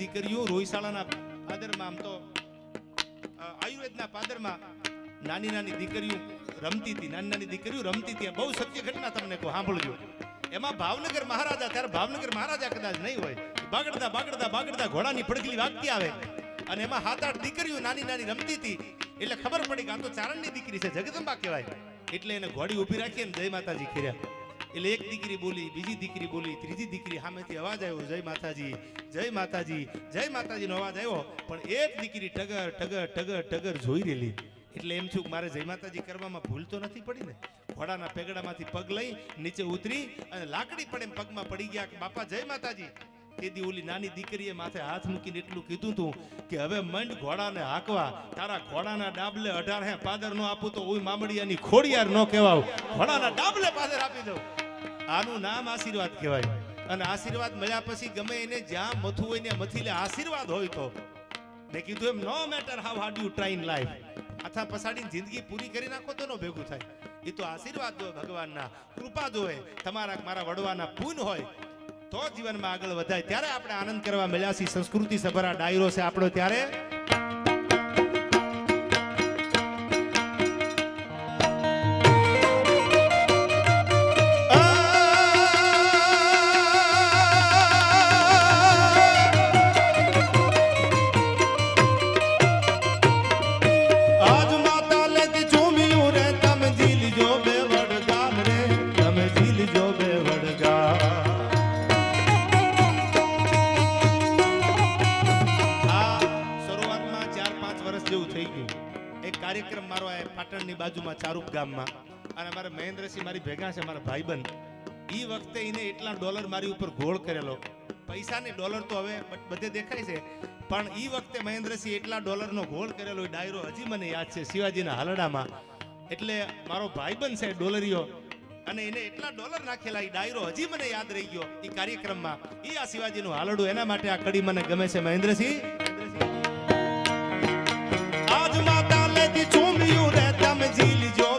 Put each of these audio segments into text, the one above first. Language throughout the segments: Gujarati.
દીકરીઓ રોહિશાળાના પાદરમાં આમ તો આયુર્વેદના પાદરમાં નાની નાની દીકરીઓ રમતી હતી, નાની નાની દીકરીઓ રમતી હતી. બહુ સત્ય ઘટના તમને કહું, સાંભળજો. એમાં ભાવનગર મહારાજા, ત્યારે ભાવનગર મહારાજા કદાચ નહીં હોય બાગડતા બાગડતા બાગડતા ઘોડાની પડગલી વાગતી આવે. અને એમાં હાથ આઠ દીકરીઓ નાની નાની રમતી હતી. એટલે ખબર પડી કે આ તો ચારણની દીકરી છે, જગદંબા કહેવાય. એટલે એને ઘોડી ઊભી રાખી અને જય માતાજી કર્યા. એટલે એક દીકરી બોલી, બીજી દીકરી બોલી, ત્રીજી દીકરી સામેથી અવાજ આવ્યો, જય માતાજી જય માતાજી, જય માતાજીનો અવાજ આવ્યો. પણ એક દીકરી ટગર ટગર ટગર ટગર જોઈ રહેલી. એટલે એમ છું મારે જય માતાજી કરવામાં ભૂલ તો નથી પડી ને? ઘોડાના પેગડામાંથી પગ લઈ નીચે ઉતરી અને લાકડી પણ એમ પગમાં પડી ગયા કે, બાપા, જય માતાજી. તેદી ઓલી નાની દીકરીએ માથે હાથ મૂકીને એટલું કીધું તું કે, હવે મંડ ઘોડાને હાંકવા, તારા ઘોડાના ડાબલે અઢાર હે પાદર નો આપું તો ઓય મામડિયાની ખોડિયાર નો કહેવાવ ઘોડાના ડાબલે પાદર આપી દઉં. આનું નામ આશીર્વાદ કહેવાય. અને આશીર્વાદ મળ્યા પછી ગમે એને જ્યાં મથું હોય ને મથી લે આશીર્વાદ હોય તો. મેં કીધું એમ no matter how hard you try in life આથા પસાડીને જિંદગી પૂરી કરી નાખો તો નો ભેગું થાય. એ તો આશીર્વાદ જોવે, ભગવાનના કૃપા જોવે. તમારા, મારા વડવાના પૂન હોય તો જીવનમાં આગળ વધાય. ત્યારે આપણે આનંદ કરવા મળ્યા છીએ. સંસ્કૃતિ સભરા ડાયરો છે આપણો ત્યારે. ગામમાં. અને મારા મહેન્દ્રસિંહ, મારી ભેગા છે, મારા ભાઈબંધ. એ વખતે એને એટલા ડોલર મારી ઉપર ગોળ કરેલો. પૈસાની ડોલર તો હવે બધે દેખાય છે. પણ એ વખતે મહેન્દ્રસિંહ એટલા ડોલરનો ગોળ કરેલો ડાયરો હજી મને યાદ છે, શિવાજીના હાલડામાં. એટલે મારો ભાઈબંધ છે, ડોલરીઓ. અને એને એટલા ડોલર નાખેલા એ ડાયરો હજી મને યાદ રહી ગયો એ કાર્યક્રમમાં. એ આ શિવાજીનું હાલડું, એના માટે આ કડી મને ગમે છે, મહેન્દ્રસિંહ. આજ માતા લેતી ચૂમ્યું રે, તમે ઝીલજો.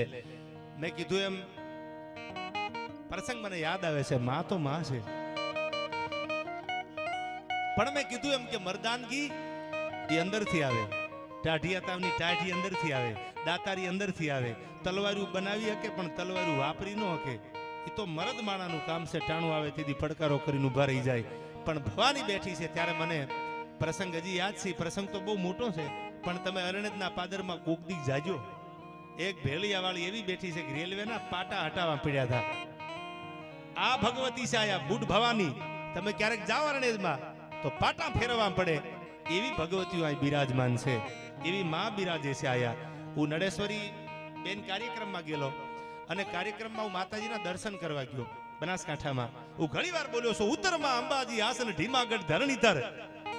આવે મેં કીધું એમ પ્રસંગ મને યાદ આવે છે, માં તો માં છે. પણ મેં કીધું એમ કે મરદાનગી એ અંદરથી આવે. ટાઢિયા તાવની ટાઢી અંદરથી આવે. દાતારી અંદરથી આવે. તલવારું બનાવી શકે પણ તલવારું વાપરી ન શકે એ તો મરદ માણાનું કામ છે, ટાણું આવે તેથી પડકારો કરીને ઊભા રહી જાય. પણ ભવાની બેઠી છે ત્યારે મને પ્રસંગ હજી યાદ છે. પ્રસંગ તો બહુ મોટો છે. પણ તમે અરણ્યના પાદરમાં કોકદી જાજો. એક ભેળિયાવાળી એવી બેઠી છે કે રેલવેના પાટા હટાવવા પડ્યા હતા. આ ભગવતી આયા બુઢ ભવાની. તમે ક્યારેક જાઓ અરણેજમાં, તો પાટા ફેરવવા પડે. એવી ભગવતીઓ અહીં બિરાજમાન છે. એવી માં બિરાજે છે આયા. હું નડેશ્વરી બેન કાર્યક્રમમાં ગયેલો અને કાર્યક્રમમાં હું માતાજીના દર્શન કરવા ગયો બનાસકાંઠામાં. હું ઘણી વાર બોલ્યો છું, ઉત્તરમાં અંબાજી આસન, ઢીમાગઢ ધરણીધર.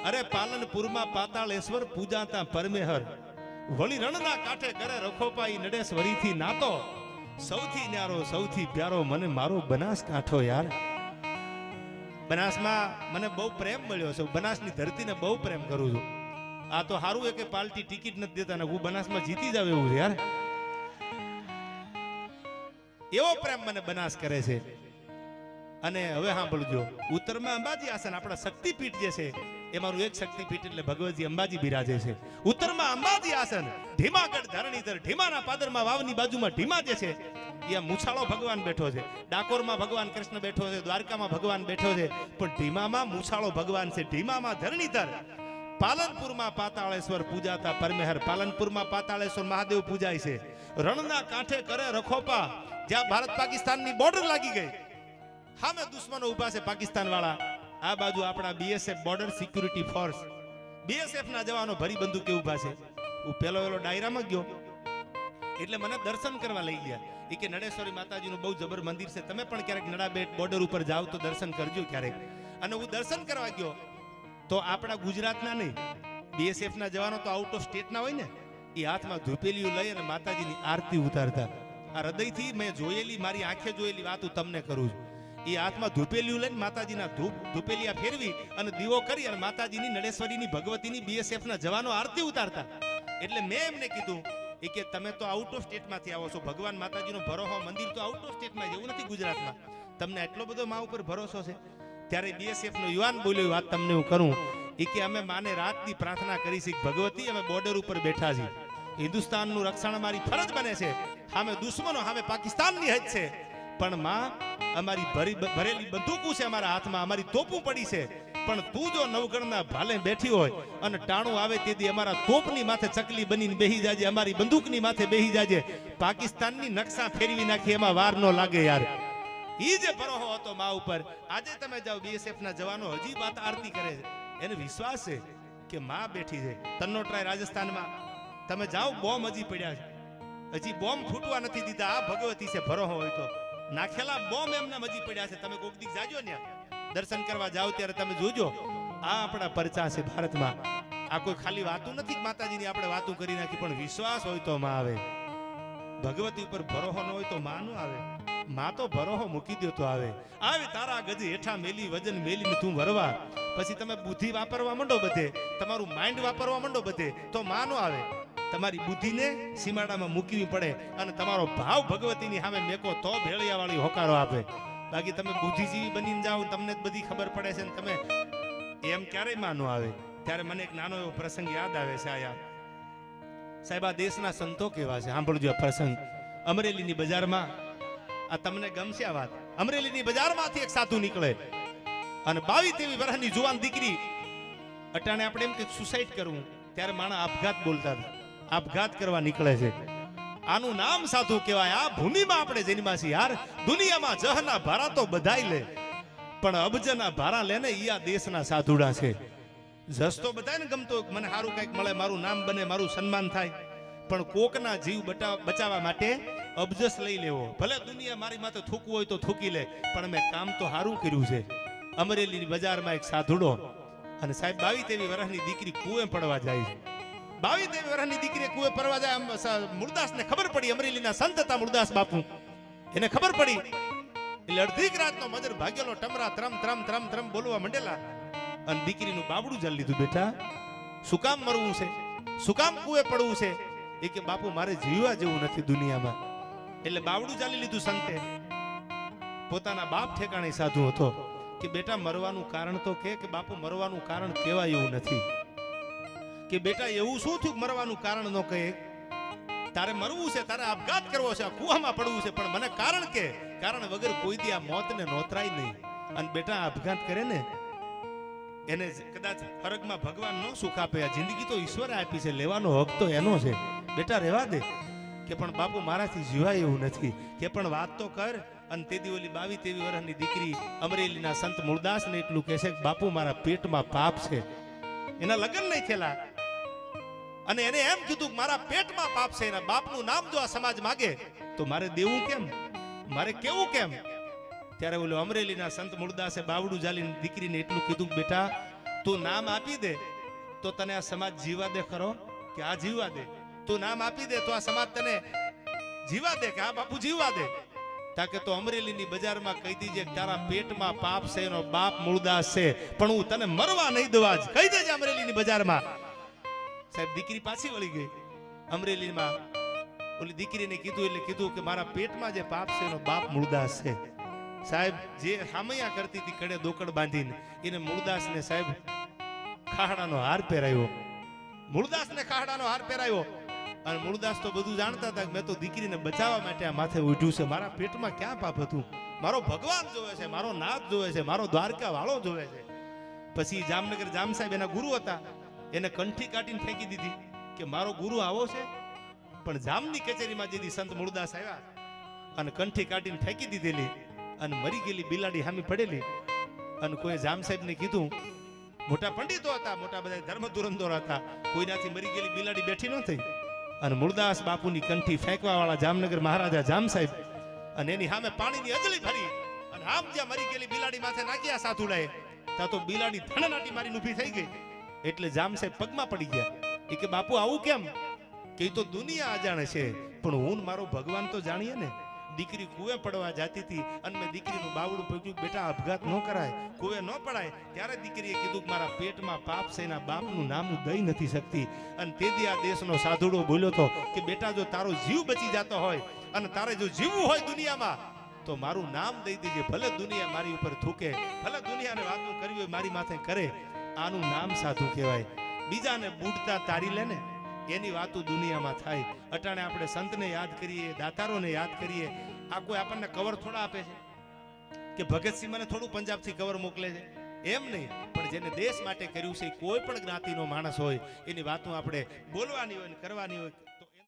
અરે પાલનપુરમાં પાતાળેશ્વર પૂજાતા પરમેહર. વળી રણના કાંઠે કરે રખોપાઈ નડેશ વળીથી નાતો. સૌથી ન્યારો, સૌથી પ્યારો મને મારો બનાસ કાંઠો યાર. બનાસમાં મને બહુ પ્રેમ મળ્યો છે. બનાસની ધરતીને બહુ પ્રેમ કરું છું. આ તો સારું એ કે પાર્ટી ટિકિટ નથી દેતા ને હું બનાસમાં જીતી જાવ એવું યાર. એવો પ્રેમ મને બનાસ કરે છે. અને હવે સાંભળજો, ઉત્તરમાં અંબાજી આસન આપણા શક્તિપીઠ જે છે એમાંનું એક શક્તિપીઠ એટલે ભગવતજી અંબાજી બિરાજે છે. ઉત્તરમાં અંબાજી આસન. ઢીમાગઢ ધરણીધર ઢીમાના પાદરમાં વાવની બાજુમાં ઢીમા જે છે એ મૂછાળો ભગવાન બેઠો છે. ડાકોરમાં ભગવાન કૃષ્ણ બેઠો છે, દ્વારકામાં ભગવાન બેઠો છે. પણ ઢીમામાં મૂછાળો ભગવાન છે. ઢીમામાં ધરણીધર પાલનપુરમાં પાતાળેશ્વર પૂજાતા પરમેહર. પાલનપુરમાં પાતાળેશ્વર મહાદેવ પૂજાય છે. રણના કાંઠે કરે રખોપા. જ્યાં ભારત પાકિસ્તાનની બોર્ડર લાગી ગઈ. સામે દુશ્મનો ઊભા છે પાકિસ્તાન વાળા આ બાજુ આપણા BSF border security force BSF ના જવાનો ભરી બંદૂક ઊભા છે. હું પેલો પેલો ડાયરામાં ગયો. એટલે મને દર્શન કરવા લઈ ગયા. એ કે, નડેશ્વરી માતાજીનું બહુ જબર મંદિર છે. તમે પણ ક્યારેક નડાબેટ બોર્ડર ઉપર જાઓ તો દર્શન કરજો ક્યારેક. અને હું દર્શન કરવા ગયો. તો આપણા ગુજરાતના નહીં બીએસએફના જવાનો તો આઉટ ઓફ સ્ટેટના હોય ને એ હાથમાં ધૂપેલીઓ લઈ અને માતાજીની આરતી ઉતારતા. આ હૃદયથી મેં જોયેલી, મારી આંખે જોયેલી વાત હું તમને કરું છું. એ હાથમાં ધૂપેલિયું લઈને માતાજીના ધૂપ ધૂપેલિયા ફેરવી અને દીવો કરી અને માતાજીની નળેશ્વરીની ભગવતીની બીએસએફના જવાનો આરતી ઉતારતા. એટલે મેં એમને કીધું, એ કે તમે તો આઉટ ઓફ સ્ટેટમાંથી આવો છો. ભગવાન માતાજીનો ભરોહો મંદિર તો આઉટ ઓફ સ્ટેટમાં એવું નથી ગુજરાતમાં. તમને એટલો બધો મા ઉપર ભરોસો છે? ત્યારે બીએસએફ નો યુવાન બોલ્યો વાત તમને હું કરું. એ કે અમે માને રાતની પ્રાર્થના કરી છે, ભગવતી અમે બોર્ડર ઉપર બેઠા છીએ. હિન્દુસ્તાનનું રક્ષણ અમારી ફરજ બને છે. સામે દુશ્મનો સામે પાકિસ્તાનની હદ છે. પણ માં અમારી ભરી ભરેલી બંદૂકો છે અમારા હાથમાં, અમારી તોપું પડી છે. પણ તું જો નવગણના ભાલે બેઠી હોય અને ટાણું આવે તેથી અમારા તોપની માથે ચકલી બનીને બેહી જાજે, અમારી બંદૂકની માથે બેહી જાજે. પાકિસ્તાનની નકશા ફેરવી નાખી, એમાં વાર ન લાગે યાર. ઈ જે ભરોહો હતો મા ઉપર, આજે તમે જાઓ બીએસએફ ના જવાનો, હજી વાત આરતી કરે છે. એને વિશ્વાસ છે કે માં બેઠી છે. તન્નોટરાય રાજસ્થાનમાં, તમે જાઓ, બોમ્બ હજી પડ્યા છે. હજી બોમ્બ ફૂટવા નથી દીધા, આ ભગવતી છે ભરોહો હોય તો. નાખેલા બોમ્બ એમના મજી પડ્યા છે. તમે કોક દીક જાજો ને દર્શન કરવા જાવ ત્યારે તમે જોજો. આ આપણા પરચા છે ભારતમાં. આ કોઈ ખાલી વાતું નથી માતાજીની આપણે વાતું કરી નાખી, પણ વિશ્વાસ હોય તો માં આવે. ભગવતી ઉપર ભરોહો ન હોય તો માં નો આવે. માં તો ભરોહો મૂકી દો તો આવે. આવે તારા ગજ હેઠા મેલી, વજન મેલી તું વરવા. પછી તમે બુદ્ધિ વાપરવા માંડો બધે. તમારું માઇન્ડ વાપરવા માંડો બધે. તો માં નો આવે. તમારી બુદ્ધિને સીમાડામાં મૂકવી પડે અને તમારો ભાવ ભગવતીની સામે મેકો તો ભેળિયાવાળી હોકારો આપે. બાકી તમે બુદ્ધિજીવી બનીને જાઓ, તમને જ બધી ખબર પડે છે ને તમે એમ ક્યારેય માનો આવે. ત્યારે મને એક નાનો એવો પ્રસંગ યાદ આવે છે આયા. સાહેબ, આ દેશના સંતો કેવા છે? સાંભળજો આ પ્રસંગ. અમરેલીની બજારમાં આ તમને ગમશે આ વાત. અમરેલીની બજારમાંથી એક સાધુ નીકળે અને બાવીસ તેવી વર્ષની જુવાન દીકરી. અટાણે આપણે એમ કે સુસાઇડ કરવું ત્યારે માણસ આપઘાત બોલતા હતા. આપઘાત કરવા નીકળે છે. આનું નામ સાધુ કહેવાય. આ ભૂમિમાં આપણે જન્મા છીએ. યાર દુનિયામાં જહના ભારા તો બધાય લે. પણ અબજના ભારા લેને ઈ આ દેશના સાધુડા છે. જસ તો બધાને ગમતો મને સારું કંઈક મળે, મારું નામ બને, મારું સન્માન થાય. પણ કોકના જીવ બચાવવા માટે અબજસ લઈ લેવો. ભલે દુનિયા મારી માથે થૂકવું હોય તો થૂકી લે, પણ મેં કામ તો સારું કર્યું છે. અમરેલીની બજારમાં એક સાધુડો, અને સાહેબ બાવી તેવી વર્ષની દીકરી કુએ પડવા જાય છે. બાવી તેવી વર્ષની દીકરી કુએ પરવા જાય સ- ખબર પડી, અમરેલીના સંત હતા મુરદાસ બાપુ. એને ખબર પડી, એટલે અડધીક રાતનો મજર ભાગેલો ટમરા ત્રમ ત્રમ ત્રમ ત્રમ બોલવા મંડેલા. અને દીકરીનું બાબડું જલ લીધું, બેટા, શું કામ મરવું છે? શું કામ કુએ પડવું છે? એ કે, બાપુ, મારે જીવવા જેવું નથી દુનિયામાં. એટલે બાવડું ચાલી લીધું સંતે. પોતાના બાપ ઠેકાણે સાધુ હતો કે, બેટા, મરવાનું કારણ તો કે બાપુ, મરવાનું કારણ કહેવાય એવું નથી. કે બેટા, એવું શું થયું? મરવાનું કારણ ન કહે. તારે મરવું છે, તારે આપઘાત કરવો છે કુવામાં પડવું છે. પણ મને કારણ કે, કારણ વગર કોઈ દી આ મોતને નોતરાય નહીં. અને બેટા આપઘાત કરે ને, એને કદાચ ફરકમાં ભગવાન નો સુખ આપે. આ જિંદગી તો ઈશ્વરે આપી છે, લેવાનો હક તો એનો છે. બેટા રહેવા દે. કે પણ બાપુ, મારાથી જીવાય એવું નથી. કે પણ વાત તો કર, અને તેદી ઓલી બાવી તેવી વર્ષની દીકરી અમરેલીના સંત મૂળદાસને એટલું કહે છે કે, બાપુ, મારા પેટમાં પાપ છે. એના લગ્ન નહીં થયેલા. અને એને એમ કીધું કે મારા પેટમાં પાપ છે, એના બાપનું નામ જો આ સમાજ માગે, તો મારે દેવું કેમ? મારે કેવું કેમ? ત્યારે ઓલો અમરેલીના સંત મૂળદાસે બાવડું જાલીને દીકરીને એટલું કીધું બેટા, તું નામ આપી દે, તો તને આ સમાજ જીવા દે ખરો કે આ જીવા દે? તું નામ આપી દે તો આ સમાજ તને જીવા દે કે આ બાપુ જીવા દે? તાકે તો અમરેલીની બજારમાં કહી દીજે તારા પેટમાં પાપ છે, એનો બાપ મૂળદાસ છે, પણ હું તને મરવા નહીં દવા જ. કહી દેજે અમરેલીની બજારમાં. સાહેબ, દીકરી પાછી વળી ગઈ. અમરેલીમાં ઓલી દીકરીને કીધું, એટલે કીધું કે મારા પેટમાં જે પાપ છે એનો બાપ મૂળદાસ છે. સાહેબ, જે હામૈયા કરતી હતી કડે દોકડ બાંધીને, એને મૂળદાસને સાહેબ ખાહડાનો હાર પહેરાયો. મૂળદાસને ખાહડાનો હાર પહેરાયો. અને મૂળદાસ તો બધું જાણતા હતા મેં તો દીકરીને બચાવવા માટે આ માથે ઉઠ્યું છે. મારા પેટમાં ક્યાં પાપ હતું? મારો ભગવાન જોવે છે, મારો નાથ જોવે છે, મારો દ્વારકા વાળો જોવે છે. પછી જામનગર જામ સાહેબ એના ગુરુ હતા. એને કંઠી કાઢીને ફેંકી દીધી કે મારો ગુરુ આવો છે. પણ જામની કચેરીમાં જેથી સંત મૂળદાસ આવ્યા અને કંઠી કાઢીને ફેંકી દીધેલી અને મરી ગયેલી બિલાડી હામી પડેલી. અને કોઈ જામ સાહેબને કીધું, મોટા પંડિતો હતા, મોટા બધા ધર્મ ધુરંધોર હતા. કોઈનાથી મરી ગયેલી બિલાડી બેઠી ન થઈ. અને મૂળદાસ બાપુની કંઠી ફેંકવા વાળા જામનગર મહારાજા જામ સાહેબ અને એની સામે પાણીની અજળી ભરી અને આમ જ્યાં મરી ગયેલી બિલાડી માથે નાખ્યા સાધુડાએ ત્યાં તો બિલાડી ધણનાટી મારીને ઊભી થઈ ગઈ. એટલે જામ સાહેબ પગમાં પડી ગયા. એ કે, બાપુ, આવું કેમ? કે તો દુનિયા અજાણે છે. પણ હું મારો ભગવાન તો જાણીએ ને. દીકરી કુએ પડવા જાતી હતી અને મેં દીકરીનું બાવડું પગ્યું બેટા અપઘાત ન કરાય કુએ ન પડાય. ત્યારે દીકરીએ કીધું કે, મારા પેટમાં પાપ છે, એના બાપનું નામ દઈ નથી શકતી. અને તેથી આ દેશનો સાધુડો બોલ્યો તો કે, બેટા, જો તારો જીવ બચી જતો હોય અને તારે જો જીવવું હોય દુનિયામાં, તો મારું નામ દઈ દેજે. ભલે દુનિયા મારી ઉપર થૂકે, ભલે દુનિયાને વાતો કરવી હોય, મારી માથે કરે. આનું નામ સાધુ કહેવાય. બીજાને બૂટતા તારી લે ને, એની વાતો દુનિયામાં થાય. અટાણે આપણે સંતને યાદ કરીએ, દાતારોને યાદ કરીએ. આ કોઈ આપણને કવર થોડા આપે છે? કે ભગતસિંહ મને થોડું પંજાબથી કવર મોકલે છે? એમ નહીં, પણ જેને દેશ માટે કર્યું છે કોઈ પણ જ્ઞાતિનો માણસ હોય, એની વાતો આપણે બોલવાની હોય ને કરવાની હોય